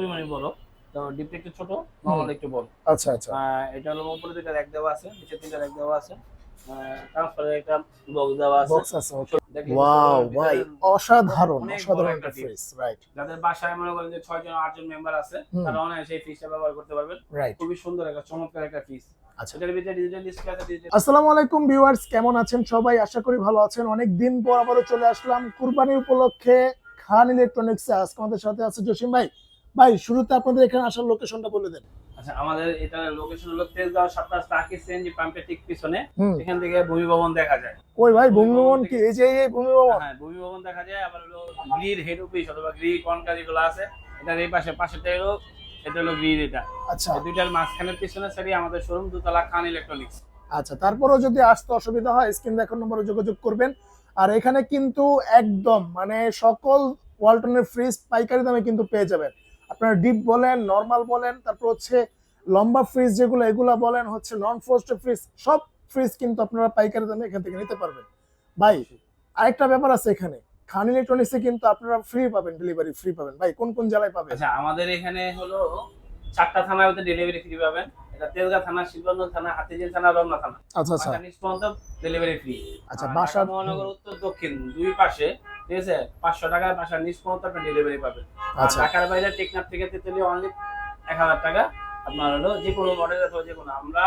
পরিমাণে বড়। তো ডিপটা একটু ছোট নর্মাল একটু বড়। আচ্ছা আচ্ছা। এটা হলো উপরে দুইটা র্যাক দেওয়া আছে নিচে তিনটা র্যাক দেওয়া আছে। ট্রান্সফারের একটা বক্স দেওয়া আছে। বক্স আছে ওয়াও ভাই অসাধারণ অসাধারণ একটা ফ্রিজ রাইট যাদের বাসায় মনে করেন যে ছয় জন আট জন মেম্বার আছে তারা অনায়াসে এই ফ্রিজটা ব্যবহার করতে পারবেন। খুবই সুন্দর একটা চমৎকার একটা ফ্রিজ আচ্ছা। আসসালামু আলাইকুম ভিউয়ার্স কেমন আছেন সবাই? আশা করি ভালো আছেন। অনেক দিন পর আবারও চলে আসলাম কুরবানি উপলক্ষে খান ইলেকট্রনিক্স আজকে আমাদের সাথে আছে জসিম ভাই। ভাই শুরুতে আপনাদের এখানে আসার লোকেশনটা বলে দেন। আচ্ছা আমাদের এটা লোকেশন হলো তেজগাঁও সাতটা স্টাকি সিএনজি পাম্পের ঠিক পিছনে। এখান থেকে ভূমি ভবন দেখা যায়। কই ভাই ভূমি ভবন কি? এই যে এই ভূমি ভবন হ্যাঁ ভূমি ভবন দেখা যায় আবার হলো গ্রিড হেড অফিস অথবা গ্রিড কনকা যেগুলো আছে। এটার এই পাশে পাশেটা হলো এটা হলো গ্রিড এটা। আচ্ছা। দুইটার মাঝখানের পিছনে সারি আমাদের শোরুম দুতলা খান ইলেকট্রনিক্স আচ্ছা তারপরেও যদি আসতে অসুবিধা হয় স্ক্রিন দেখার নম্বরে যোগাযোগ করবেন। আর এখানে কিন্তু একদম মানে সকল ওয়ালটনের ফ্রিজ পাইকারি দামে কিন্তু পেয়ে যাবেন। আপনারা ডিপ বলেন নর্মাল বলেন তারপর হচ্ছে লম্বা ফ্রিজ যেগুলো এগুলা বলেন হচ্ছে নন ফ্রস্টেড ফ্রিজ সব ফ্রিজ কিন্তু আপনারা পাইকারি দামে এখান থেকে নিতে পারবেন। ভাই আরেকটা ব্যাপার আছে এখানে। খান ইলেকট্রনিক্সে কিন্তু আপনারা ফ্রি পাবেন ডেলিভারি ফ্রি পাবেন। ভাই কোন কোন জেলায় পাবেন? আচ্ছা আমাদের এখানে হলো চারটা থানার মধ্যে ডেলিভারি ফ্রি পাবেন। এটা তেলগা থানা শিবগঞ্জ থানা হাতিঝিল থানা রমনা থানা। আচ্ছা আচ্ছা। ডেলিভারি ফ্রি আচ্ছা, বাসার- মহানগর উত্তর দক্ষিণ দুই পাশে ঠিক আছে? পাঁচশো টাকা বাসার নিচ পর্যন্ত আপনি ডেলিভারি পাবেন। আচ্ছা। ঢাকার বাইরে টেকনাফ থেকে তেতুলি অনলি এক হাজার টাকা। আপনার হলো যে কোনো মডেল অথবা যে কোনো। আমরা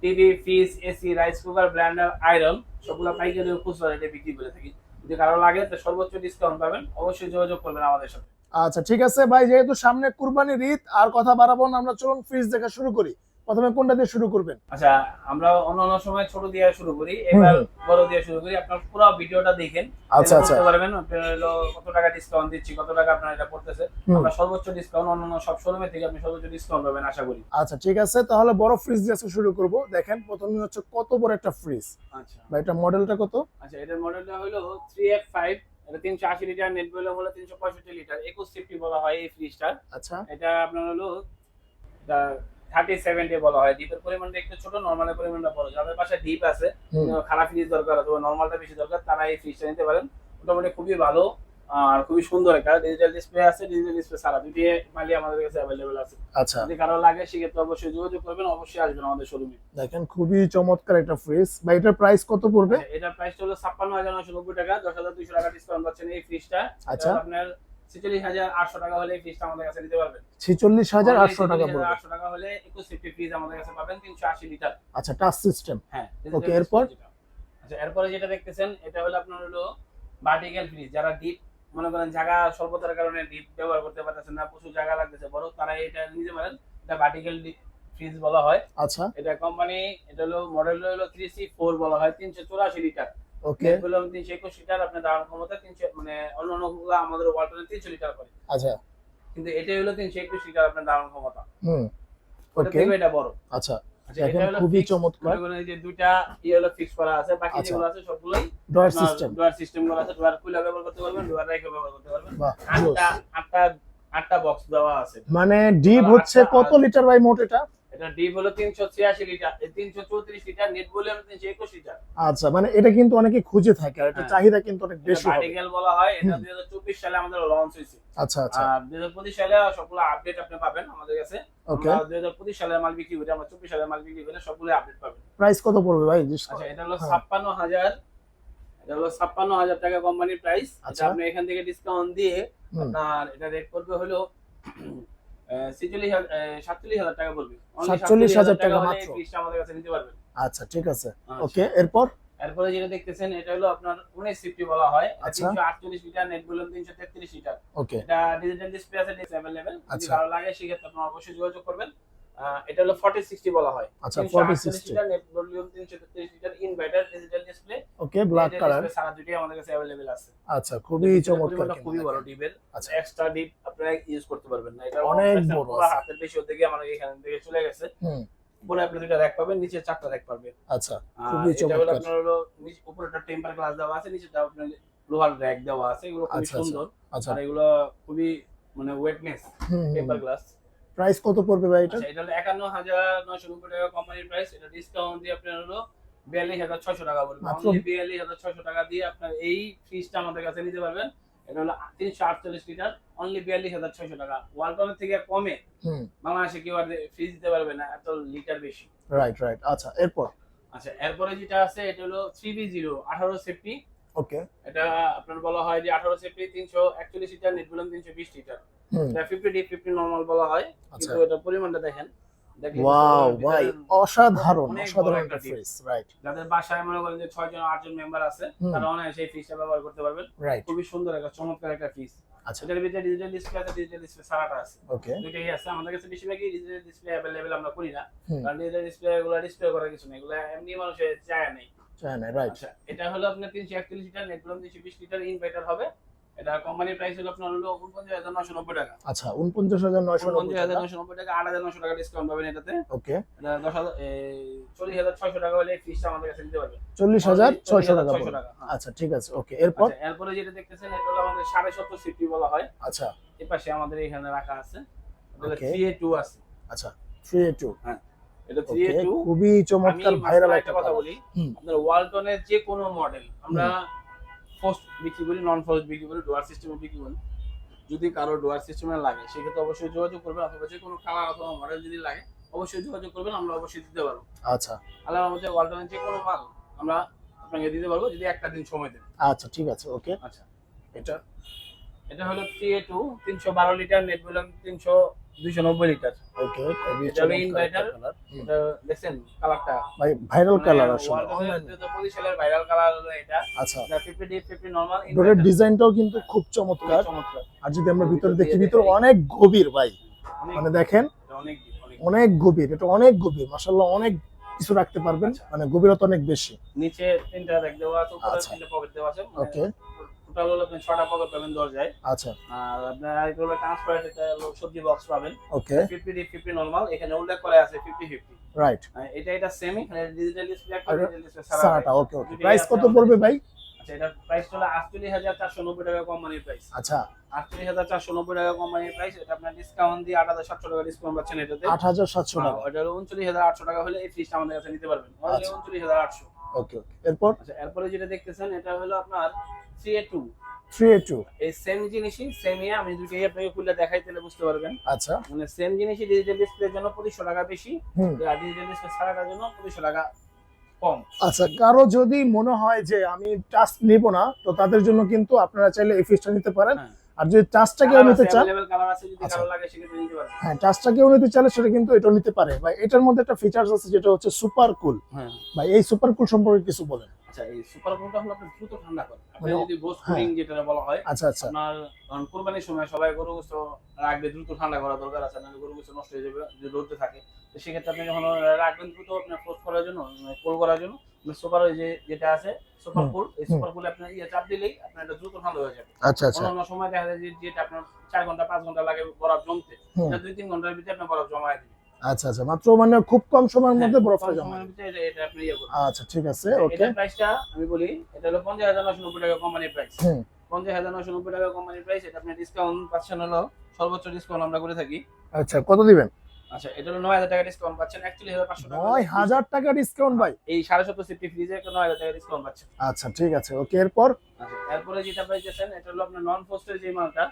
TV fridge AC rice cooker blender iron সবগুলো পাইকারি খুচরা রেটে বিক্রি করে থাকি। যদি কারও লাগে তো সর্বোচ্চ ডিসকাউন্ট পাবেন। অবশ্যই যোগাযোগ করবেন আমাদের সাথে। আচ্ছা ঠিক আছে ভাই যেহেতু সামনে কুরবানির ঈদ আর কথা বাড়াবো না আমরা চলুন ফ্রিজ দেখা শুরু করি। প্রথমে কোনটা দিয়ে শুরু করবেন? আচ্ছা আমরা অন্য অন্য সময় ছোট দিয়ে শুরু করি এবার বড় দিয়ে শুরু করি। আপনার পুরো ভিডিওটা দেখেন আচ্ছা আচ্ছা। বুঝতে পারবেন আপনার হলো কত টাকা ডিসকাউন্ট দিচ্ছি কত টাকা আপনার এটা পড়তেছে আমরা সর্বোচ্চ ডিসকাউন্ট অন্যান্য অন্য সব শোরুমে থেকে আপনি সর্বোচ্চ ডিসকাউন্ট পাবেন আশা করি। আচ্ছা ঠিক আছে। তাহলে বড় ফ্রিজ দিয়ে শুরু করব। দেখেন প্রথমে হচ্ছে কত বড় একটা ফ্রিজ আচ্ছা। বা এটা মডেলটা কত? আচ্ছা এটার মডেলটা হলো থ্রি এফ ফাইভ এটা তিনশো আশি লিটার নেট বলে হলো তিনশো পঁয়ষট্টি লিটার। একুশ সিফটি বলা হয় এই ফ্রিজটার আচ্ছা। এটা আপনার হলো থার্টি সেভেন্টি বলা হয়। ডিপের পরিমাণটা একটু ছোট নর্মালের পরিমাণটা বড়। যাদের পাশে ডিপ আছে খারাপ ফ্রিজ দরকার অথবা নর্মালটা বেশি দরকার তারা এই ফ্রিজটা নিতে পারেন। মোটামুটি খুবই ভালো আর খুবই সুন্দর একটা ডিজিটাল ডিসপ্লে আছে। ডিজিটাল ডিসপ্লে সারা দুটি মালি আমাদের কাছে আছে। আচ্ছা। যদি কারও লাগে সেক্ষেত্রে অবশ্যই যোগাযোগ করবেন অবশ্যই আসবেন আমাদের শোরুমে দেখেন খুবই চমৎকার একটা ফ্রিজ বা এটার প্রাইস কত পড়বে? এটার প্রাইস হলো ছাপ্পান্ন হাজার নশো নব্বই টাকা। দশ হাজার দুইশো টাকা ডিসকাউন্ট পাচ্ছেন এই ফ্রিজটা আচ্ছা। আপনার ছেচল্লিশ হাজার আটশো টাকা হলে এই আমাদের কাছে নিতে পারবেন। ছেচল্লিশ হাজার আটশো টাকা পড়বে। আটশো টাকা হলে একুশ ফিফটি ফ্রিজ আমাদের কাছে পাবেন তিনশো আশি লিটার আচ্ছা টাচ সিস্টেম হ্যাঁ এরপর? আচ্ছা এরপরে যেটা দেখতেছেন এটা হলো আপনার হলো ভার্টিক্যাল ফ্রিজ যারা ডিপ মনে করেন জায়গা স্বল্পতার কারণে ডিপ ব্যবহার করতে পারতেছেন না প্রচুর জায়গা লাগতেছে বড় তারা এটা নিতে পারেন। এটা ভার্টিক্যাল ফ্রিজ বলা হয়। আচ্ছা। এটা কোম্পানি এটা হলো মডেল হলো থ্রি সি ফোর বলা হয় তিনশো চৌরাশি লিটার ওকে। এগুলো তিনশো একুশ লিটার আপনার ক্ষমতা তিনশো মানে অন্য অন্যগুলো আমাদের ওয়ালটনে লিটার করে। আচ্ছা। কিন্তু এটাই হলো তিনশো একুশ লিটার আপনার দাঁড়ানোর ক্ষমতা। হুম। ওকে। এটা বড়। আচ্ছা। আচ্ছা এটা হলো খুবই চমৎকার। এই যে দুইটা ইয়ে হলো ফিক্স করা আছে বাকি আচ্ছা। যেগুলো আছে সবগুলোই ডয়ার সিস্টেম। ডোয়ার সিস্টেমগুলো আছে ডোয়ার খুলে ব্যবহার করতে পারবেন ডোয়ার রেখে ব্যবহার করতে পারবেন। আটটা আটটা আটটা বক্স দেওয়া আছে। মানে ডিপ হচ্ছে কত লিটার বাই মোট এটা? এটা ডিপ হলো লিটার লিটার নেট আচ্ছা মানে এটা কিন্তু অনেকে খুঁজে থাকে আর এটা হ্যাঁ। চাহিদা কিন্তু অনেক বেশি হবে ভার্টিক্যাল বলা হয় এটা হুম। দুই হাজার চব্বিশ সালে আমাদের লঞ্চ হয়েছে আচ্ছা আচ্ছা সালে সবগুলো আপডেট আপনি পাবেন আমাদের কাছে ওকে সালের মাল বিক্রি করি আমরা চব্বিশ সালের মাল বিক্রি করে সবগুলো আপডেট পাবেন প্রাইস কত পড়বে ভাই আচ্ছা এটা হলো হ্যাঁ। ছাপ্পান্ন হাজার এটা হলো ছাপ্পান্ন হাজার টাকা কোম্পানির প্রাইস আচ্ছা। আপনি এখান থেকে ডিসকাউন্ট দিয়ে। আপনার এটা রেট করবে হলো সাতচল্লিশ হাজার টাকা পড়বে Only 47,000 টাকা মাত্র। আমাদের কাছে নিতে পারবেন। আচ্ছা ঠিক আছে। আচ্ছা। ওকে এরপর? এরপরে যেটা দেখতেছেন এটা হলো আপনার উনিশ সিফটি বলা হয়। আচ্ছা। তিনশো আটচল্লিশ লিটার নেট বলুন তিনশো তেত্রিশ লিটার ওকে। এটা ডিজিটাল ডিসপ্লে আছে অ্যাভেলেবেল যদি আচ্ছা। ভালো লাগে সেক্ষেত্রে আপনারা অবশ্যই যোগাযোগ করবেন। এটা হলো ফর্টি সিক্সটি বলা হয়। আচ্ছা 40 60 লিটার নেট ভলিউম তিনশো তেত্রিশ litre inverter digital display okay black colour সারা দুটি আমাদের কাছে অ্যাভেলেবেল আছে। আচ্ছা খুবই চমৎকার খুবই বড় দেখেন। আচ্ছা। এক্সট্রা ডিপ আপনারা ইউজ করতে পারবেন না। এটা অনেক বড়। হাতের বেশি থেকে আমাদের এখান থেকে চলে গেছে। হুম। উপরে আপনি দুইটা র্যাক পাবেন নিচে চারটা র্যাক পাবেন। আচ্ছা খুবই চমৎকার। আপনার হলো নিচে উপরে একটা টেম্পার গ্লাস দেওয়া আছে নিচে আপনার লোহার র্যাক দেওয়া আছে। এগুলো খুবই আচ্ছা, আচ্ছা। সুন্দর। আচ্ছা। আর এগুলো খুবই মানে ওয়েটনেস টেম্পার গ্লাস প্রাইস কত পড়বে ভাই এটা? আচ্ছা এটা হলো একান্ন হাজার নয়শো নব্বই টাকা কোম্পানির প্রাইস এটা ডিসকাউন্ট দিয়ে আপনার হলো বিয়াল্লিশ হাজার ছয়শো টাকা পড়বে মাত্র? Only বিয়াল্লিশ হাজার ছয়শো টাকা দিয়ে আপনার এই ফ্রিজটা আমাদের কাছে নিতে পারবেন। এটা হলো তিনশো আটচল্লিশ লিটার অনলি বিয়াল্লিশ হাজার ছয়শো টাকা। ওয়ালটনের থেকে কমে হুম। বাংলাদেশে কেউ আর ফ্রিজ দিতে পারবে না এত লিটার বেশি। রাইট রাইট আচ্ছা এরপর? আচ্ছা এরপরে যেটা আছে এটা হলো থ্রি বি জিরো আঠারো সেফটি ওকে এটা আপনার বলা হয় যে আঠারো সেফটি তিনশো একচল্লিশ লিটার নেট তিনশো বিশ লিটার হুম এটা ফিফটি ডি ফিফটি নর্মাল বলা হয়। আচ্ছা। কিন্তু এটা পরিমাণটা দেখেন দেখেন ওয়াও ভাই অসাধারণ অসাধারণ একটা একটা ফ্রিজ রাইট যাদের বাসায় মনে করেন যে ছয় জন আট জন মেম্বার আছে তারা অনায়াসে এই ফ্রিজটা ব্যবহার করতে পারবেন। খুবই সুন্দর একটা চমৎকার একটা ফ্রিজ আচ্ছা। এটার ভিতরে ডিজিটাল ডিসপ্লে আছে ডিজিটাল ডিসপ্লে সারাটা আছে। ওকে দুইটাই আছে। আমাদের কাছে বেশিরভাগই ডিজিটাল ডিসপ্লে অ্যাভেলেবেল আমরা করি না। কারণ ডিজিটাল ডিসপ্লে এগুলো ডিসপ্লে করার কিছু নেই। এগুলো এমনি মানুষের চায় নেই। রাইট আচ্ছা এটা হলো আপনার তিনশো একচল্লিশ লিটার নেট বললাম তিনশো বিশ লিটার ইনভার্টার হবে। এটা কোম্পানির প্রাইস হলো আপনার হলো উনপঞ্চাশ হাজার নশো নব্বই টাকা। আচ্ছা উনপঞ্চাশ হাজার নয়শো নব্বই হাজার টাকা নশো নব্বই টাকা আট হাজার নশো টাকা ডিসকাউন্ট পাবেন এটাতে। ওকে। এটা দশ হাজার চল্লিশ হাজার ছয়শো টাকা হলে ফিসটা আমাদের কাছে পারবেন। চল্লিশ হাজার ছয়শো টাকা 40,600 পড়বে। টাকা, হ্যাঁ। আচ্ছা ঠিক আছে ওকে। এরপর? আচ্ছা, এরপরে যেটা দেখতেছেন এটা হলো আমাদের সাড়ে সত্তর সিফটি বলা হয়। আচ্ছা। এই পাশে আমাদের এখানে রাখা আছে. থ্রি এ টু আছে। আচ্ছা থ্রি টু এটা থ্রি এ টু খুবই চমৎকার ভাইরাল একটা কথা বলি। আপনার ওয়ালটনের যে কোনো মডেল আমরা ফোস্ট বিক্রি করি নন ফোস্ট বিক্রি করি ডোয়ার সিস্টেমে বিক্রি করি যদি কারও ডোয়ার সিস্টেমে লাগে সেক্ষেত্রে অবশ্যই যোগাযোগ করবেন অথবা যে কোনো কালার অথবা মডেল যদি লাগে অবশ্যই যোগাযোগ করবেন আমরা অবশ্যই দিতে পারব। আচ্ছা। আল্লাহর আমাদের ওয়ালটনের যে কোনো মাল আমরা আপনাকে দিতে পারব যদি একটা দিন সময় দেন। আচ্ছা ঠিক আছে ওকে। আচ্ছা। এটা এটা হলো থ্রি এ টু তিনশো বারো লিটার নেট বললাম তিনশো দুইশো নব্বই লিটার। ওকে দেখছেন কালারটা ভাই ভাইরাল মানে কালার আসলে। অনলাইন পজিশনের ভাইরাল কালার হলো এটা। আচ্ছা। এটা 50 ডি 50 নরমাল ডোরের ডিজাইনটাও কিন্তু খুব চমৎকার। আর যদি আমরা ভিতরে দেখি ভিতরে অনেক গভীর ভাই। মানে দেখেন অনেক গভীর এটা অনেক গভীর। মাশাআল্লাহ অনেক কিছু রাখতে পারবেন। আচ্ছা। মানে গভীরতা অনেক বেশি। নিচে তিনটা দেওয়া আছে উপরে আচ্ছা। তিনটা পকেট দেওয়া আছে। ওকে। টোটাল হলো আপনি ছটা পকেট পাবেন দরজায় আচ্ছা। আর আপনার আরেকটা হলো ট্রান্সপারেন্ট একটা সবজি বক্স পাবেন। ওকে 50 ডি 50 নরমাল এখানে উল্লেখ করা আছে 50 50 রাইট এটা এটা সেম ডিজিটাল ডিসপ্লে একটা ডিজিটাল ডিসপ্লে সারাটা ওকে ওকে প্রাইস কত পড়বে ভাই? আচ্ছা এটা প্রাইস হলো 48490 টাকা কোম্পানির প্রাইস আচ্ছা। 48490 টাকা কোম্পানির প্রাইস এটা আপনার ডিসকাউন্ট দিয়ে 8700 টাকা ডিসকাউন্ট পাচ্ছেন এটাতে। আট হাজার সাতশো হ্যাঁ, টাকা। ওটা হলো 39800 টাকা হলে এই ফ্রিজটা আমাদের কাছে নিতে পারবেন। আচ্ছা। 39800 ওকে ওকে। এরপর? আচ্ছা এরপরে যেটা দেখতেছেন এটা হলো আপনার 3A2 থ্রি এ টু এই সেম জিনিসই সেমই আমি দুটোই আপনাকে খুলে দেখাই তাহলে বুঝতে পারবেন। আচ্ছা। মানে সেম জিনিসই ডিজিটাল ডিসপ্লের জন্য 2500 টাকা বেশি আর ডিজিটাল ডিসপ্লে ছাড়াটার জন্য 2500 টাকা কম। আচ্ছা কারও যদি মনে হয় যে আমি টাচ নিব না তো তাদের জন্য কিন্তু আপনারা চাইলে এই ফিসটা নিতে পারেন। হ্যাঁ। আর যদি চার্জটা কেউ নিতে চান আচ্ছা। হ্যাঁ চার্জটা কেউ নিতে চাইলে সেটা কিন্তু এটা নিতে পারে। বা এটার মধ্যে একটা ফিচার্স আছে যেটা হচ্ছে সুপার কুল বা এই সুপার কুল সম্পর্কে কিছু বলেন। আচ্ছা মানে হ্যাঁ। আচ্ছা, আচ্ছা আপনার কারণ কোরবানির সময় সবাই গরু রাখবে দ্রুত ঠান্ডা করা দরকার আছে নাহলে নষ্ট হয়ে যাবে যদি থাকে। সেক্ষেত্রে আপনি যখন রাখবেন দ্রুত আপনার ফোর্স করার জন্য মানে কোল করার জন্য সুপার যে যেটা আছে সুপার কুল এই সুপার কুল আপনার ইয়ে চাপ দিলেই আপনার এটা দ্রুত ঠান্ডা হয়ে যাবে। আচ্ছা আচ্ছা। অন্যান্য সময় দেখা যায় যে যেটা আপনার ঘণ্টা ঘণ্টা লাগে বরফ জমতে এটা দুই তিন ঘণ্টার ভিতরে বরফ দিবে আচ্ছা আচ্ছা। মাত্র মানে খুব কম সময়ের মধ্যে হ্যাঁ, বরফটা জমা এটা- এটা আপনি ইয়ে আচ্ছা ঠিক আছে ওকে। এটার প্রাইসটা আমি বলি এটা হলো পঞ্চাশ হাজার নশো নব্বই টাকা কোম্পানির প্রাইস হুম। পঞ্চাশ হাজার নশো নব্বই টাকা কোম্পানির প্রাইস এটা আপনি ডিসকাউন্ট পাচ্ছেন হলো সর্বোচ্চ ডিসকাউন্ট আমরা করে থাকি। আচ্ছা কত দিবেন? আচ্ছা এটা হলো নয় হাজার টাকা ডিসকাউন্ট পাচ্ছেন। একচল্লিশ হাজার পাঁচশো টাকা নয় হাজার টাকা ডিসকাউন্ট ভাই। এই সাড়ে সত্তর সিফটি ফ্রিজে একটা নয় হাজার টাকা ডিসকাউন্ট পাচ্ছেন। আচ্ছা ঠিক আছে ওকে এরপর? আচ্ছা এরপরে যেটা পাইতেছেন এটা হলো আপনার নন পোস্টের যে মালটা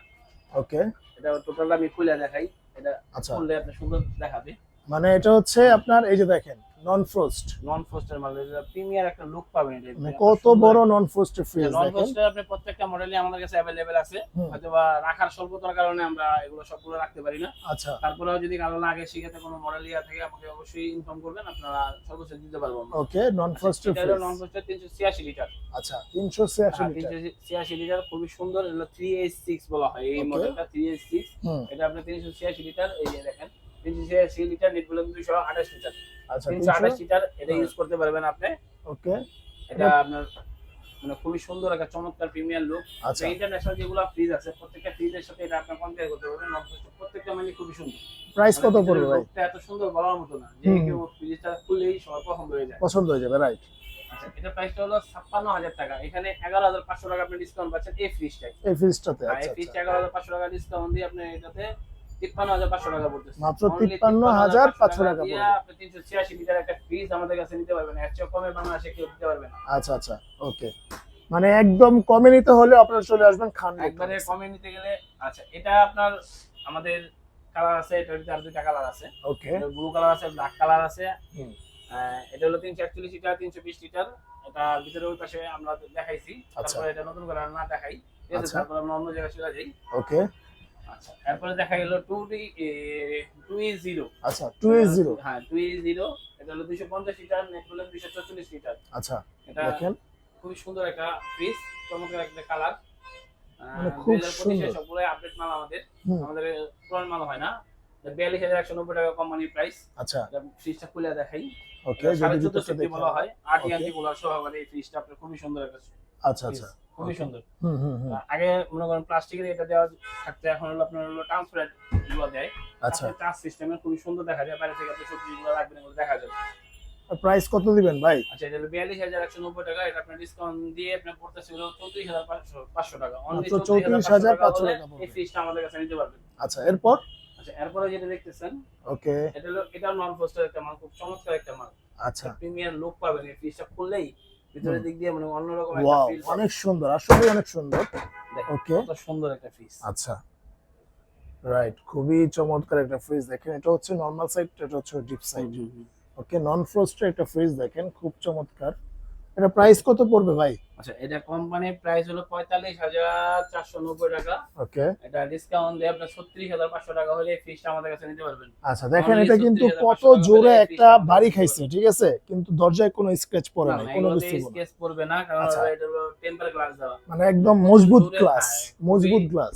ওকে। এটা টোটাল আমি খুলে দেখাই। এটা আচ্ছা। খুললে আপনি সুন্দর দেখাবে। মানে এটা হচ্ছে আপনার এই যে দেখেন নন ফ্রোস্ট নন পোস্টের মাল প্রিমিয়ার একটা লুক পাবেন এটা। মানে কত বড় নন ফ্রোস্ট ফ্রিজ নন পোস্টের আপনি প্রত্যেকটা মডেলই আমাদের কাছে অ্যাভেলেবেল আছে। হয়তো বা রাখার স্বল্পতার কারণে আমরা এগুলো সবগুলো রাখতে পারি না। আচ্ছা। তারপরেও যদি কারও লাগে সেক্ষেত্রে কোনো মডেল ইয়া থাকে আমাকে অবশ্যই ইনফর্ম করবেন আপনারা সর্বোচ্চ দিতে পারব আমরা। ওকে নন ফ্রোস্ট এটা হলো ফ্রিজ নন পোস্টের তিনশো ছিয়াশি লিটার আচ্ছা তিনশো ছিয়াশি লিটার তিনশো ছিয়াশি লিটার খুবই সুন্দর এগুলো এইচ সিক্স বলা হয় এই. মডেলটা থ্রি এইচ সিক্স হুম। এটা আপনি তিনশো ছিয়াশি লিটার এই যে দেখেন। তিনশো ছিয়াশি লিটার নেট দুইশো আঠাশ লিটার আচ্ছা তিনশো আঠাশ তিনশো লিটার এটা হ্যাঁ। ইউজ করতে পারবেন আপনি। ওকে। এটা আপনার মানে খুবই সুন্দর একটা চমৎকার প্রিমিয়ার লুক আচ্ছা। ইন্টারন্যাশনাল যেগুলো ফ্রিজ আছে প্রত্যেকটা ফ্রিজের সাথে এটা আপনি কম্পেয়ার করতে পারবেন। প্রত্যেকটা মানে খুবই সুন্দর। প্রাইস কত মানে পড়বে ভাই? এত সুন্দর বলার মতো না যে কেউ ফ্রিজটা খুললেই সবার পছন্দ হয়ে যায়। পছন্দ হয়ে যাবে রাইট আচ্ছা এটা প্রাইসটা হলো ছাপ্পান্ন হাজার টাকা। এখানে এগারো হাজার পাঁচশো টাকা আপনি ডিসকাউন্ট পাচ্ছেন এই ফ্রিজটাই এই ফ্রিজটাতে এই আচ্ছা। ফ্রিজটা আচ্ছা এগারো হাজার পাঁচশো টাকা ডিসকাউন্ট দিয়ে আপনি এটাতে তিপ্পান্ন হাজার পাঁচশো টাকা পড়তেছে। মাত্র 53,500 টাকা পড়বে। আপনি তিনশো ছিয়াশি লিটার একটা ফ্রিজ আমাদের কাছে নিতে পারবেন এর চেয়ে কমে বাংলাদেশে কেউ দিতে পারবে না। আচ্ছা আচ্ছা ওকে। মানে একদম কমে নিতে হলে আপনারা চলে আসবেন খান একবারে কমে নিতে গেলে আচ্ছা এটা আপনার আমাদের কালার আছে ভিতরে আর দুইটা কালার আছে। ওকে। ব্লু কালার আছে ব্ল্যাক কালার আছে। এটা হলো তিনশো একচল্লিশ লিটার তিনশো বিশ লিটার। এটা ভিতরে ওই পাশে আমরা দেখাইছি। আচ্ছা। তারপরে এটা নতুন করে না দেখাই। তারপরে আমরা অন্য জায়গায় চলে যাই। ওকে। আচ্ছা এরপরে দেখা গেল টু টু জিরো আচ্ছা টু জিরো হ্যাঁ টু জিরো এটা হলো দুইশো পঞ্চাশ লিটার নেট হলো দুইশো চল্লিশ লিটার। আচ্ছা এটা দেখেন। খুবই সুন্দর একটা ফ্রিজ চমৎকার একটা কালার মানে খুব সুন্দর। সবগুলো আপডেট মাল আমাদের। আমাদের পুরান মাল হয় না। বিয়াল্লিশ হাজার একশো নব্বই টাকা কোম্পানির প্রাইস আচ্ছা। ফ্রিজটা খুলে দেখাই। ওকে সাড়ে বলা হয়। আট. ইয়ান্টি কুলার সহকারে এই ফ্রিজটা আপনার খুবই সুন্দর একটা আচ্ছা আচ্ছা। খুবই সুন্দর। হুম হুম হুম। আগে মনে করেন প্লাস্টিকের এটা দেওয়া থাকতে এখন হলো আপনার হলো ট্রান্সপারেন্টগুলো দেয়। আচ্ছা। টাচ সিস্টেমের খুবই সুন্দর দেখা যায় বাইরে থেকে আপনি সবজি গুলো রাখবেন এগুলো দেখা যায় প্রাইস কত দিবেন ভাই? আচ্ছা এটা হলো বিয়াল্লিশ হাজার একশো নব্বই টাকা এটা আপনার ডিসকাউন্ট দিয়ে আপনার পড়তেছে হলো চৌত্রিশ হাজার পাঁচশো পাঁচশো টাকা। Only মাত্র 34,500 34,500 টাকা এই ফ্রিজটা আমাদের কাছে নিতে পারবেন। আচ্ছা এরপর? আচ্ছা এরপরে যেটা দেখতেছেন ওকে। এটা হলো এটা নন ফোস্টার একটা মাল খুব চমৎকার একটা মাল। আচ্ছা। প্রিমিয়ার লুক পাবেন এই ফ্রিজটা খুললেই ভিতরের দিক দিয়ে মানে অন্যরকম একটা ফিল অনেক সুন্দর আসলে অনেক সুন্দর। ওকে কত সুন্দর একটা ফ্রিজ আচ্ছা। রাইট খুবই চমৎকার একটা ফ্রিজ দেখেন এটা হচ্ছে নর্মাল সাইড এটা হচ্ছে ডিপ সাইড ওকে নন ফ্রস্টের একটা ফ্রিজ দেখেন খুব চমৎকার। এটা প্রাইস কত পড়বে ভাই? আচ্ছা এটা কোম্পানির প্রাইস হলো পঁয়তাল্লিশ হাজার চারশো নব্বই টাকা। ওকে। এটা ডিসকাউন্ট দিয়ে আপনার ছত্রিশ হাজার পাঁচশো টাকা হলে ফ্রিজটা আমাদের কাছে নিতে পারবেন। আচ্ছা দেখেন এটা কিন্তু কত জোরে একটা বাড়ি খাইছে ঠিক আছে? কিন্তু দরজায় কোনো স্ক্র্যাচ পড়ে না, কোনো কিছু। স্কেচ পড়বে না কারণ আচ্ছা। এটা হলো টেম্পার গ্লাস দেওয়া। মানে একদম মজবুত গ্লাস মজবুত গ্লাস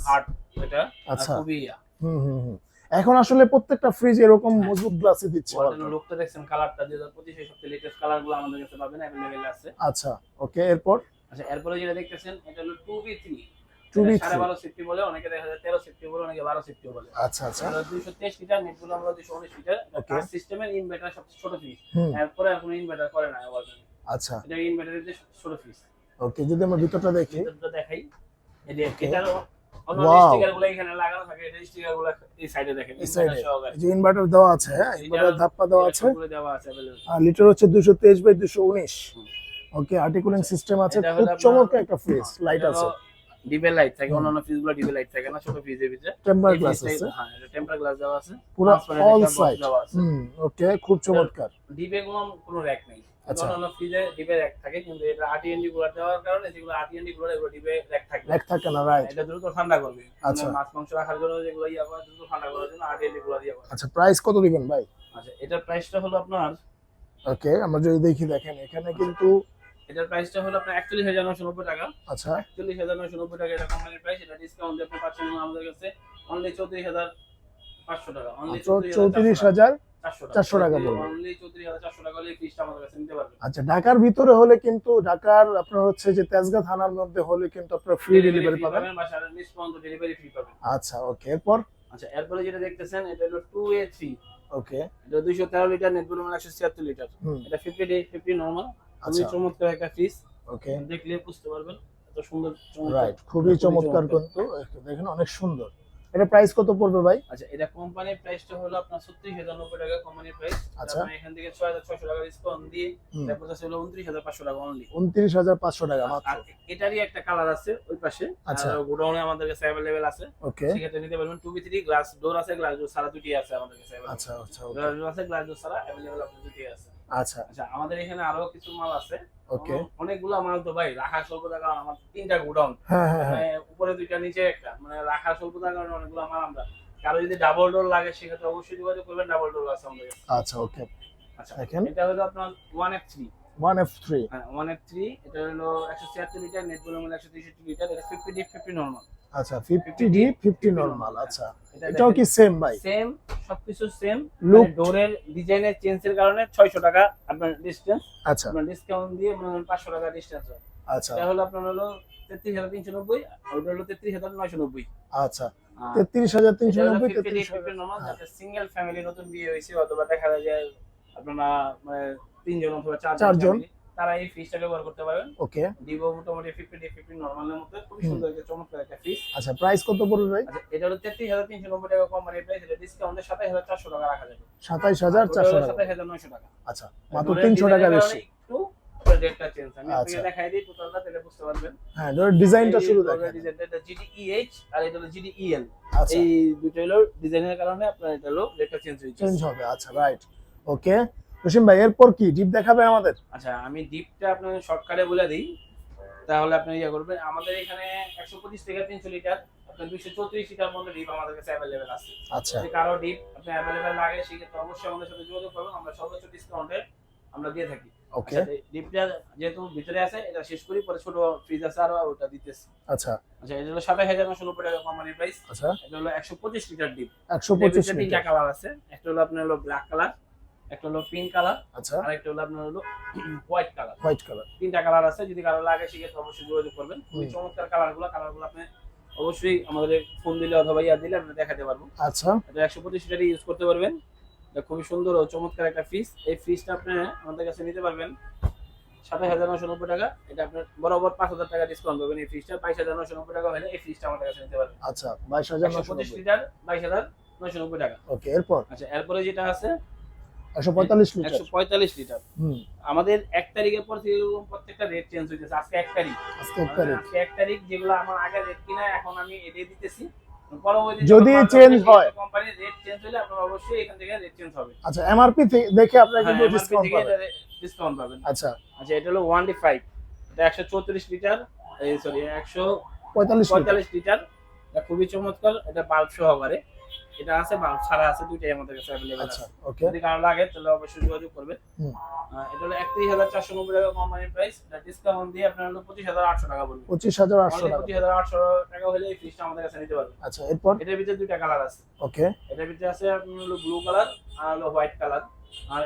এটা আচ্ছা। খুবই। হুম হুম হুম। এখন আসলে প্রত্যেকটা ফ্রিজ এরকম মজবুত গ্লাসই দিচ্ছে লুকটা দেখছেন কালারটা দুই হাজার পঁচিশে সবচেয়ে লেটেস্ট কালারগুলো আমাদের কাছে পাবেন অ্যাভেলেবেল আছে। আচ্ছা ওকে এরপর? আচ্ছা এরপরে যেটা দেখতেছেন এটা হলো টু বি থ্রি 2B3 সিফটি বলে অনেকে দেখা যায় সিফটি বলে অনেকে সিফটি বলে। আচ্ছা আচ্ছা। লিটার নেটগুলো আমরা লিটার. সিস্টেমের ইনভার্টার সবচেয়ে ছোট এরপরে আর কোনো ইনভার্টার করে না আচ্ছা। এটা ইনভার্টারের ছোট ওকে যদি আমরা ভিতরটা দেখি। ভিতরটা দেখাই। এটা ইনভার্টার দেওয়া আছে হ্যাঁ? ইনভার্টার ধাপ্পা দেওয়া আছে। সবগুলো দেওয়া আছে available। আর লিটার হচ্ছে দুশো তেইশ বাই দুশো উনিশ। ওকে আর্টিকুলিং সিস্টেম আছে। এটা খুব চমৎকার একটা ফ্রিজ লাইট আছে। ডিবেল লাইট থাকে অন্যান্য ফ্রিজগুলো ডিবেল লাইট থাকে না ছোট ফ্রিজের ভিতরে। টেম্পার গ্লাস আছে। হ্যাঁ এটা টেম্পার গ্লাস দেওয়া আছে। পুরো অল সাইড আছে। হুম ওকে খুব চমৎকার। ডিবে কোনো কোনো র্যাক নেই। আচ্ছা। অন্যান্য ফ্রিজে ডিবে র্যাক থাকে কিন্তু এটা আরটিএনডি গুলো দেওয়ার কারণে যেগুলো আরটিএনডি গুলো এগুলো ডিবে র্যাক থাকে। এক থাকে না রাইট এটা দ্রুত ঠান্ডা করবে। আচ্ছা। মানে মাছ মাংস রাখার জন্য যেগুলো ইয়া করে দ্রুত ঠান্ডা করার জন্য আরটিএনডি গুলো দিয়ে আচ্ছা প্রাইস কত দিবেন ভাই? আচ্ছা এটার প্রাইসটা হলো আপনার ওকে আমরা যদি দেখি দেখেন এখানে কিন্তু এটার প্রাইসটা হলো আপনার একচল্লিশ হাজার নশো নব্বই টাকা। আচ্ছা। একচল্লিশ হাজার নশো নব্বই টাকা এটা কোম্পানির প্রাইস এটা ডিসকাউন্ট দিয়ে আপনি পাচ্ছেন আমাদের কাছে অনলি চৌত্রিশ হাজার পাঁচশো টাকা। অনলি চৌত্রিশ হাজার চারশো টাকা। 400 পড়বে। আচ্ছা ঢাকার ভিতরে হলে কিন্তু ঢাকার আপনার হচ্ছে যে তেজগাঁ থানার মধ্যে হলে কিন্তু আপনার ফ্রি ডেলিভারি পাবেন। আচ্ছা ওকে এরপর? আচ্ছা এরপরে যেটা দেখতেছেন এটা হলো টু এ থ্রি ওকে এটা দুইশো তেরো লিটার নেট বলুন একশো ছিয়াত্তর লিটার হুম। এটা ফিফটি ডে ফিফটি নর্মাল খুবই আচ্ছা চমৎকার একটা ফিস ওকে দেখলে বুঝতে পারবেন এত সুন্দর রাইট খুবই চমৎকার। কিন্তু দেখেন অনেক সুন্দর। এটা প্রাইস কত পড়বে ভাই? আচ্ছা এটা কোম্পানির প্রাইসটা হলো আপনার ছত্রিশ হাজার নব্বই টাকা কোম্পানির প্রাইস আচ্ছা। আপনি এখান থেকে ছয় হাজার ছয়শো টাকা ডিসকাউন্ট দিয়ে হুম, তারপর হলো উনত্রিশ হাজার পাঁচশো টাকা অনলি উনত্রিশ হাজার পাঁচশো টাকা মাত্র। আর এটারই একটা কালার আছে ওই পাশে। আচ্ছা। গোডাউনে আমাদের কাছে অ্যাভেলেবেল আছে। ওকে সেক্ষেত্রে নিতে পারবেন two B three glass door আছে গ্লাস ডোর সারা দুটি আছে আমাদের কাছে আচ্ছা আচ্ছা ওকে গ্লাস ডোর আছে গ্লাস ডোর সারা অ্যাভেলেবেল আপনার দুটি আছে। আচ্ছা। আচ্ছা আমাদের এখানে আরও কিছু মাল আছে। ওকে। অনেকগুলো মাল তো ভাই রাখা স্বল্পতার কারণে আমার তিনটা গোডাউন। হ্যাঁ হ্যাঁ হ্যাঁ। মানে উপরে দুইটা নিচে একটা। মানে রাখা স্বল্পতার কারণে অনেকগুলো মাল আমরা কারও যদি ডাবল ডোর লাগে সেক্ষেত্রে অবশ্যই যোগাযোগ করবেন ডাবল ডোর আছে আমাদের আচ্ছা ওকে। আচ্ছা এটা হলো আপনার one F three one F three হ্যাঁ ওয়ান এফ থ্রি এটা হলো একশো ছিয়াত্তর লিটার নেট বলে একশো তেষট্টি লিটার এটা ফিফটি ফিফটি নর্মাল আচ্ছা ফিফটি ডি ফিফটি নর্মাল আচ্ছা। এটা এটাও কি সেম ভাই সেম সবকিছু সেম ডোরের ডিজাইনের চেঞ্জের কারণে ছয়শো টাকা আপনার ডিস্টেন্স আচ্ছা। আপনার ডিসকাউন্ট দিয়ে মনে হয় পাঁচশো টাকা ডিস্টেন্স আচ্ছা। এটা হলো আপনার হলো তেত্রিশ হাজার তিনশো নব্বই আর ওটা হলো তেত্রিশ হাজার নয়শো নব্বই। আচ্ছা। তেত্রিশ হাজার তিনশো নব্বই ফিফটি তেত্রিশ ফিফটি নর্মাল। যাতে সিঙ্গেল ফ্যামিলি নতুন বিয়ে হয়েছে অথবা দেখা যায় আপনারা মানে তিনজন অথবা চারজন তারা এই ফিসটা ব্যবহার করতে পারেন ওকে ডিভো মোটামুটি ফিফটি ডি ফিফটি নর্মালের মধ্যে খুবই সুন্দর একটা চমৎকার একটা ফিস আচ্ছা প্রাইস কত পড়বে ভাই? আচ্ছা এটা হলো তেত্রিশ হাজার তিনশো নব্বই টাকা কোম্পানির প্রাইস এটা ডিসকাউন্টে সাতাশ হাজার চারশো টাকা রাখা যাবে। সাতাইশ হাজার চারশো টাকা। সাতাশ হাজার নয়শো টাকা। আচ্ছা মাত্র তিনশো টাকা বেশি। একটু ডেটটা চেঞ্জ আমি আপনাকে আচ্ছা। দেখাই দিই টোটালটা তাহলে বুঝতে পারবেন। হ্যাঁ ধরো ডিজাইনটা শুরু দেখেন ডিজাইনটা এটা GDEH আর এটা হলো GDEL আচ্ছা। এই দুটো হলো ডিজাইনের কারণে আপনার এটা হলো চেঞ্জ হয়েছে চেঞ্জ হবে আচ্ছা রাইট ওকে রসিম ভাই এরপর কি? ডিপ দেখাবে আমাদের? আচ্ছা আমি ডিপটা আপনার শর্টকাটে বলে দিই। তাহলে আপনি ইয়ে করবেন আমাদের এখানে একশো পঁচিশ থেকে তিনশো লিটার আপনার দুইশো চৌত্রিশ লিটার মতো ডিপ আমাদের কাছে অ্যাভেলেবেল আছে। আচ্ছা। যদি কারও ডিপ আপনি অ্যাভেলেবেল লাগে সেক্ষেত্রে অবশ্যই আমাদের সাথে যোগাযোগ করবেন আমরা সর্বোচ্চ ডিসকাউন্টে আমরা দিয়ে থাকি। ওকে আচ্ছা ডিপটা যেহেতু ভিতরে আছে এটা শেষ করি পরে ছোট ফ্রিজ আছে আর ওটা দিতেছি। আচ্ছা। আচ্ছা এটা হলো সাতাশ হাজার নশো নব্বই টাকা কোম্পানির প্রাইস আচ্ছা। এটা হলো একশো পঁচিশ লিটার ডিপ একশো পঁচিশ তিনটা লিটার। কালার আছে। একটা হলো আপনার হলো ব্ল্যাক কালার একটা হলো পিঙ্ক কালার আচ্ছা। আর একটা হলো আপনার হলো হোয়াইট কালার হোয়াইট কালার তিনটা কালার আছে যদি কালার লাগে সেক্ষেত্রে অবশ্যই যোগাযোগ করবেন। খুবই। চমৎকার কালারগুলো কালারগুলো আপনি অবশ্যই আমাদের ফোন দিলে অথবা ইয়া দিলে আপনি দেখাতে পারব। আচ্ছা। এটা একশো পঁচিশ লিটারই ইউজ করতে পারবেন। এটা খুবই সুন্দর ও চমৎকার একটা ফ্রিজ এই ফ্রিজটা আপনি আমাদের কাছে নিতে পারবেন। সাতাশ হাজার নশো নব্বই টাকা। এটা আপনার বরাবর পাঁচ হাজার টাকা ডিসকাউন্ট পাবেন এই ফ্রিজটা বাইশ হাজার নশো নব্বই টাকা হলে এই ফ্রিজটা আমাদের কাছে নিতে পারবেন। আচ্ছা বাইশ হাজার পঁচিশ লিটার বাইশ হাজার নশো নব্বই টাকা। ওকে এরপর? আচ্ছা এরপরে যেটা আছে একশো পঁয়তাল্লিশ লিটার। একশো পঁয়তাল্লিশ লিটার। আমাদের এক তারিখের পর থেকে প্রত্যেকটা রেট চেঞ্জ হইতেছে আজকে এক তারিখ। আজকে এক তারিখ। আজকে এক তারিখ যেগুলো আমার আগে রেট কিনা এখন আমি এটাই দিতেছি। যদি change হয়। কোম্পানির রেট চেঞ্জ হলে আপনার অবশ্যই এখান থেকে রেট চেঞ্জ হবে। আচ্ছা এমআরপি দেখে আপনারা কিন্তু হ্যাঁ, ডিসকাউন্ট পাবেন। ডিসকাউন্ট পাবেন। আচ্ছা। আচ্ছা এটা হলো ওয়ান ডি ফাইভ এটা একশো চৌত্রিশ লিটার। সরি একশো পঁয়তাল্লিশ লিটার। পঁয়তাল্লিশ লিটার। এটা খুবই চমৎকার। এটা বাল্ব সহকারে। এটা আছে বাল্ব ছাড়া আছে দুইটাই আমাদের কাছে অ্যাভেলেবেল আচ্ছা আছে। ওকে যদি কারও লাগে তাহলে অবশ্যই যোগাযোগ করবে এটা হলো একত্রিশ হাজার চারশো নব্বই টাকা কোম্পানির প্রাইস ডিসকাউন্ট দিয়ে আপনার হলো পঁচিশ হাজার আটশো টাকা বলবে পঁচিশ হাজার আটশো টাকা। পঁচিশ হাজার আটশো টাকা হলে এই ফ্রিজটা আমাদের কাছে নিতে পারবে আচ্ছা এরপর? এটার ভিতরে দুইটা কালার আছে। ওকে এটার ভিতরে আছে আপনার হলো ব্লু কালার আর হলো হোয়াইট কালার আর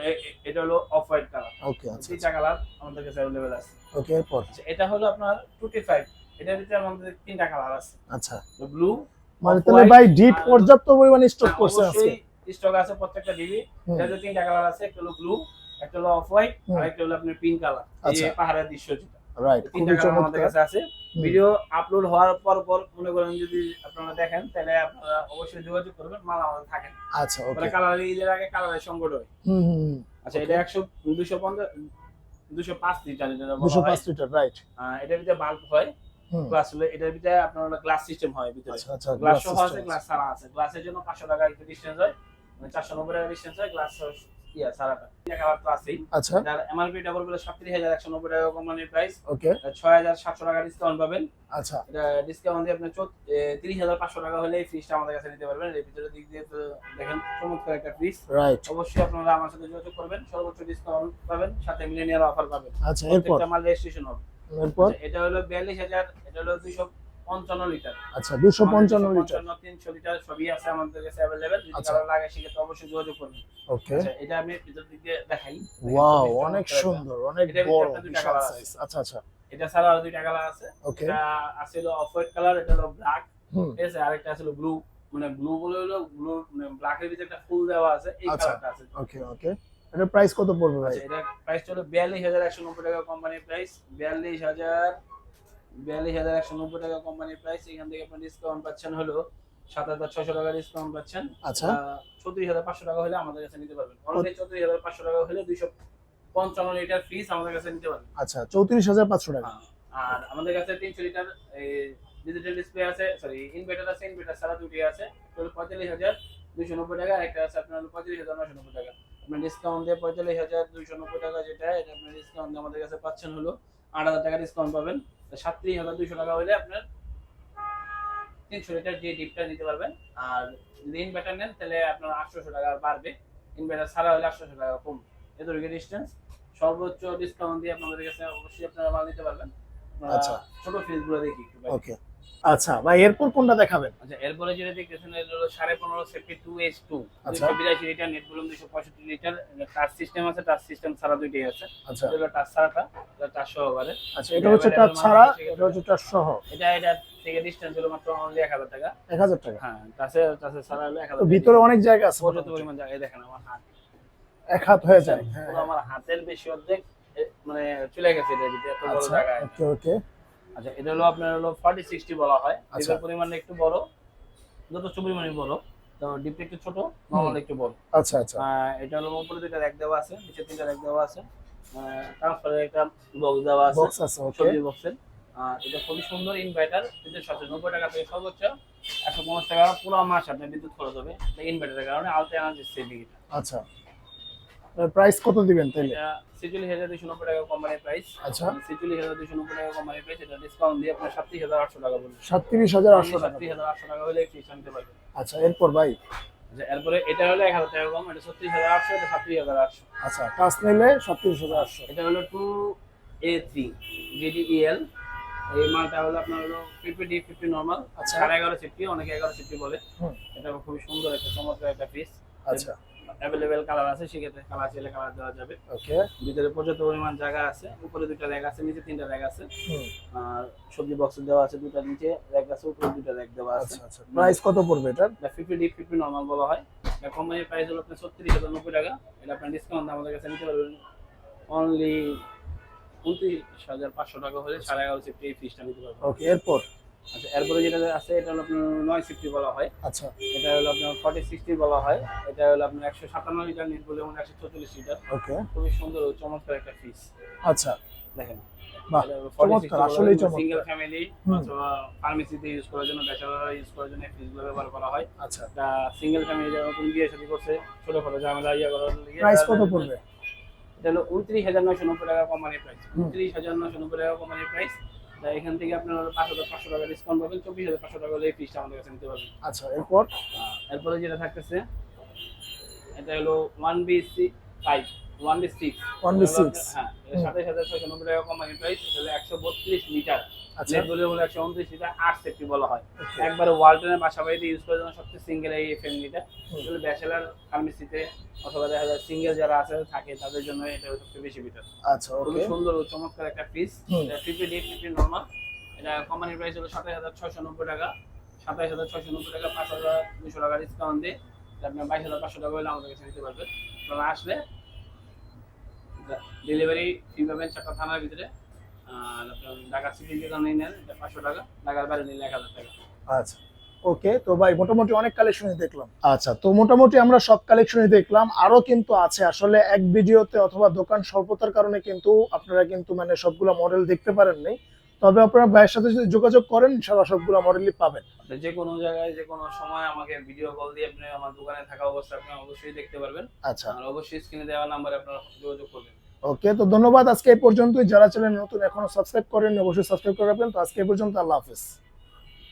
এটা হলো অফ হোয়াইট কালার ওকে আচ্ছা তিনটা কালার আমাদের কাছে অ্যাভেলেবেল আছে। ওকে এরপর? আচ্ছা, এটা হলো আপনার টুটি ফাইভ এটার ভিতরে আমাদের তিনটা কালার আছে। আচ্ছা। ব্লু মানে তাহলে ভাই ডিপ পর্যাপ্ত পরিমাণে স্টক করছে আজকে। স্টক আছে প্রত্যেকটা ডিবি এটাতে তিনটা কালার আছে একটা হলো ব্লু একটা হলো অফ হোয়াইট আর একটা হলো আপনার পিঙ্ক কালার এই আচ্ছা। পাহাড়ের দৃশ্য যেটা। রাইট তিনটা কালার আমাদের কাছে আছে। ভিডিও আপলোড হওয়ার পর পর মনে করেন যদি আপনারা দেখেন তাহলে আপনারা অবশ্যই যোগাযোগ করবেন মাল আমাদের থাকেন আচ্ছা ওকে কালার ঈদের আগে কালারের সংকট হয়। হুম হুম হুম। আচ্ছা এটা একশো দুশো পঞ্চাশ দুশো পাঁচ লিটার এটা বলা দুশো হয়। পাঁচ লিটার রাইট এটার ভিতরে বাল্ব হয়। হলো এটার ভিতরে আপনার গ্লাস সিস্টেম হয় ভিতরে। আচ্ছা আচ্ছা গ্লাস সহ আছে system গ্লাস ছাড়া আছে। গ্লাসের জন্য পাঁচশো টাকা একটু ডিস্টেন্স হয়। মানে চারশো নব্বই টাকা ডিস্টেন্স হয় গ্লাস ইয়া ছাড়াটা। কালার তো আছেই। আচ্ছা। এটার এমআরপি ডাবল বলে সাতত্রিশ হাজার একশো নব্বই টাকা কোম্পানির প্রাইস ওকে ছয় হাজার সাতশো টাকা ডিসকাউন্ট পাবেন। আচ্ছা। এটা ডিসকাউন্ট দিয়ে আপনি তিরিশ হাজার পাঁচশো টাকা হলে এই ফ্রিজটা আমাদের কাছে নিতে পারবেন। এর ভিতরে দিক দিয়ে তো দেখেন চমৎকার একটা ফ্রিজ রাইট অবশ্যই আপনারা আমার সাথে যোগাযোগ করবেন। সর্বোচ্চ ডিসকাউন্ট পাবেন সাথে মিলেনিয়ার অফার পাবেন। আচ্ছা এরপর? মাল রেজিস্ট্রেশন হবে। এরপর? আচ্ছা, এটা হলো বিয়াল্লিশ হাজার এটা হলো দুইশো পঞ্চান্ন লিটার। আচ্ছা দুশো পঞ্চান্ন লিটার। তিনশো লিটার সবই আছে আমাদের কাছে অ্যাভেলেবেল যদি আচ্ছা। কারও লাগে সেক্ষেত্রে অবশ্যই যোগাযোগ করবেন। ওকে। আচ্ছা এটা আমি ভিতর দিক দেখাই। ওয়াও অনেক সুন্দর অনেক বড় বিশাল সাইজ আচ্ছা আচ্ছা। এটা ছাড়া আর দুইটা কালার আছে। এটা আছে হলো অফ হোয়াইট কালার এটা হলো ব্ল্যাক ঠিক আছে আরেকটা আছে ব্লু মানে ব্লু বলে হলো ব্লু মানে ব্ল্যাকের ভিতরে একটা ফুল দেওয়া আছে এই। কালারটা আছে। ওকে ওকে। এটার প্রাইস কত পড়বে ভাই? এটা প্রাইস হলো বিয়াল্লিশ হাজার একশো নব্বই টাকা কোম্পানির প্রাইস বিয়াল্লিশ হাজার বিয়াল্লিশ হাজার একশো নব্বই টাকা কোম্পানির প্রাইস এখান থেকে আপনি ডিসকাউন্ট পাচ্ছেন হলো সাত হাজার ছশো টাকা ডিসকাউন্ট পাচ্ছেন। আচ্ছা। চৌত্রিশ হাজার পাঁচশো টাকা হলে আমাদের কাছে নিতে পারবেন। অলরেডি হাজার পাঁচশো টাকা হলে দুইশো পঞ্চান্ন লিটার ফিস আমাদের কাছে নিতে পারবেন। আচ্ছা চৌত্রিশ হাজার পাঁচশো টাকা। হ্যাঁ। আর আমাদের কাছে তিনশো লিটার ডিজিটাল ডিসপ্লে আছে সরি ইনভার্টার আছে ইনভার্টার সারা দুটি আছে। দুইশো নব্বই টাকা একটা আছে আপনার হলো পঁয়ত্রিশ হাজার নশো নব্বই টাকা। আপনার ডিসকাউন্ট দিয়ে পঁয়তাল্লিশ হাজার দুইশো নব্বই টাকা যেটা এটা আপনার ডিসকাউন্ট দিয়ে আমাদের কাছে পাচ্ছেন হলো আট হাজার টাকা ডিসকাউন্ট পাবেন। সাতত্রিশ হাজার দুইশো টাকা হলে আপনার তিনশো লিটার যে ডিপটা নিতে পারবেন। আর যদি ইনভার্টার নেন তাহলে আপনার আটশোশো টাকা বাড়বে। ইনভার্টার ছাড়া হলে আটশোশো টাকা কম। এতটুকু ডিস্টেন্স সর্বোচ্চ ডিসকাউন্ট দিয়ে আপনাদের কাছে অবশ্যই আপনারা মাল নিতে পারবেন। আচ্ছা। ছোট ফ্রিজগুলো দেখি একটু। ওকে আচ্ছা ভাই এরপর কোনটা দেখাবেন? আচ্ছা এরপরে যেটা দেখতেছেন এটা হলো সাড়ে পনেরো সেফটি টু এইচ টু। দুইশো বিরাশি লিটার নেট ভলিউম দুইশো পঁয়ষট্টি লিটার টাচ সিস্টেম আছে টাচ সিস্টেম ছাড়া দুইটাই আছে। আচ্ছা। এটা টাচ ছাড়াটা এটা টাচ সহকারে আচ্ছা এটা হচ্ছে টাচ ছাড়া এটা হচ্ছে টাচ সহ। এটা এটা থেকে ডিস্টেন্স হলো মাত্র অনলি এক হাজার টাকা। এক হাজার টাকা? হ্যাঁ টাচে টাচে ছাড়া হলো এক হাজার ভিতরে অনেক জায়গা আছে পর্যাপ্ত। পরিমাণ জায়গায় দেখেন আমার হাত। এক হাত হয়ে যায় হ্যাঁ। আমার হাতের বেশি অর্ধেক মানে চলে গেছে ভিতরে এত বড় আচ্ছা জায়গায়। ওকে ওকে। আচ্ছা এটা হলো আপনার হলো ফর্টি সিক্সটি বলা হয়। আচ্ছা। ডিপের পরিমাণ একটু বড় যথেষ্ট পরিমাণে বড়। তো ডিপটা একটু ছোট নর্মাল একটু বড়। আচ্ছা আচ্ছা। এটা হলো উপরে দুইটা র্যাক দেওয়া আছে নিচে তিনটা র্যাক দেওয়া আছে। ট্রান্সফারের একটা বক্স দেওয়া আছে বক্স আছে ওকে বক্সের আর এটা খুবই সুন্দর ইনভার্টার বিদ্যুৎ সচেতন নব্বই টাকা থেকে সর্বোচ্চ। একশো পঞ্চাশ টাকা পুরো মাস আপনার বিদ্যুৎ খরচ হবে। ইনভার্টারের কারণে আলতে এনার্জি সেভিং আচ্ছা। প্রাইস কত দিবেন তাইলে? টাকা কোম্পানির প্রাইস আচ্ছা। ছেচল্লিশ হাজার দুশো নব্বই টাকা কোম্পানির প্রাইস এটা ডিসকাউন্ট দিয়ে আপনার সাতত্রিশ হাজার আটশো টাকা বলুন। টাকা। হলে আনতে পারবেন। আচ্ছা এরপর ভাই? আচ্ছা এরপরে এটা হলো এক হাজার টাকা কম এটা ছত্রিশ হাজার আটশো এটা সাতত্রিশ হাজার আটশো। আচ্ছা টাচ নিলে সাতত্রিশ হাজার আটশো। এটা হলো টু এ থ্রি জিডিইএল এই মালটা হলো আপনার হলো ফিফটি ডি ফিফটি নর্মাল আচ্ছা। সাড়ে এগারো অনেকে এগারো বলে। এটা খুবই সুন্দর একটা চমৎকার একটা পিস আচ্ছা। অ্যাভেলেবেল কালার আছে সেক্ষেত্রে কালার চাইলে কালার দেওয়া যাবে। ওকে ভিতরে পর্যাপ্ত পরিমাণ জায়গা আছে উপরে দুইটা র্যাক আছে নিচে তিনটা র্যাক আছে। আর সবজি বক্স দেওয়া আছে দুটা নিচে র্যাক আছে উপরে দুটা র্যাক দেওয়া আছে। আচ্ছা আচ্ছা। প্রাইস কত পড়বে এটা ফিফটি ডি ফিফটি নর্মাল বলা হয়। কোম্পানির প্রাইস হলো আপনার ছত্রিশ হাজার নব্বই টাকা। এটা আপনার ডিসকাউন্ট আমাদের কাছে নিতে পারবেন। অনলি উনত্রিশ হাজার পাঁচশো টাকা হলে সাড়ে এগারো সিফটি এই ফিসটা নিতে পারবেন। ওকে এরপর? আচ্ছা এরপরে যেটা আছে এটা হলো আপনার নয় সিফটি বলা হয়। আচ্ছা। এটা হলো আপনার ফর্টি সিক্সটি বলা হয়। এটা হলো আপনার একশো সাতান্ন লিটার নিট বলে একশো চল্লিশ লিটার। ওকে। খুবই সুন্দর ও চমৎকার একটা ফিস আচ্ছা। দেখেন। Single family. অথবা ফার্মেসিতে ইউজ করার জন্য ব্যাচেলাররা ইউজ করার জন্য ফ্রিজগুলো ব্যবহার করা হয়। আচ্ছা। সিঙ্গেল ফ্যামিলি যারা নতুন বিয়ে শাদী করছে ছোটখাটো ঝামেলা ইয়ে করার প্রাইস কত পড়বে? এটা হলো উনত্রিশ হাজার নয়শো নব্বই টাকা কোম্পানির প্রাইস। উনত্রিশ হাজার নয়শো নব্বই টাকা কোম্পানির প্রাইস তা এখান থেকে আপনার পাঁচ হাজার পাঁচশো টাকা ডিসকাউন্ট পাবেন চব্বিশ হাজার পাঁচশো টাকা হলে এই ফিসটা আমাদের কাছে নিতে পারবেন। আচ্ছা এরপর? এরপরে যেটা থাকতেছে এটা হলো one B C five one B six 1B6 হ্যাঁ সিক্স হ্যাঁ সাতাশ হাজার ছয়শো নব্বই টাকা কোম্পানির প্রাইস এটা হলো একশো বত্রিশ লিটার আচ্ছা। নেট বলে বলে একশো উনত্রিশ লিটার আট সেফটি বলা হয়। একবারে ওয়ালটনের বাসা ইউজ করার জন্য সবচেয়ে সিঙ্গেল এই ফ্যামিলিটা হুম। ব্যাচেলার ফার্মেসিতে অথবা দেখা যায় সিঙ্গেল যারা আছে থাকে তাদের জন্য এটা সবচেয়ে বেশি বেটার আচ্ছা খুবই সুন্দর ও চমৎকার একটা piece fifty D fifty normal এটা প্রাইস হলো সাতাশ হাজার নব্বই টাকা। সাতাশ হাজার নব্বই টাকা পাঁচ হাজার দুশো টাকা ডিসকাউন্ট দিয়ে আপনার বাইশ হাজার পাঁচশো টাকা হলে আমাদের কাছে নিতে পারবেন। আপনারা আসলে ডেলিভারি ফি পাবেন চারটা থানার ভিতরে আর ঢাকা সিটি যেখানে নেন এটা পাঁচশো টাকা ঢাকার বাইরে নিলে এক হাজার টাকা। আচ্ছা। ওকে তো ভাই মোটামুটি অনেক কালেকশনই দেখলাম। আচ্ছা তো মোটামুটি আমরা সব কালেকশনই দেখলাম। আরও কিন্তু আছে আসলে এক ভিডিওতে অথবা দোকান স্বল্পতার কারণে কিন্তু আপনারা কিন্তু মানে সবগুলো মডেল দেখতে পারেন নাই তবে আপনারা ভাইয়ের সাথে যদি যোগাযোগ করেন ইনশাআল্লাহ সবগুলো মডেলই পাবেন। যে কোনো জায়গায় যে কোনো সময় আমাকে ভিডিও কল দিয়ে আপনি আমার দোকানে থাকা অবস্থায় আপনি অবশ্যই দেখতে পারবেন। আচ্ছা। আর অবশ্যই স্ক্রিনে দেওয়া নাম্বারে আপনারা যোগাযোগ করবেন। ওকে তো ধন্যবাদ। আজকে এই পর্যন্তই। যারা চ্যানেল নতুন, এখনও সাবস্ক্রাইব করেন অবশ্যই সাবস্ক্রাইব করে রাখবেন। তো আজকে পর্যন্ত, আল্লাহ হাফেজ।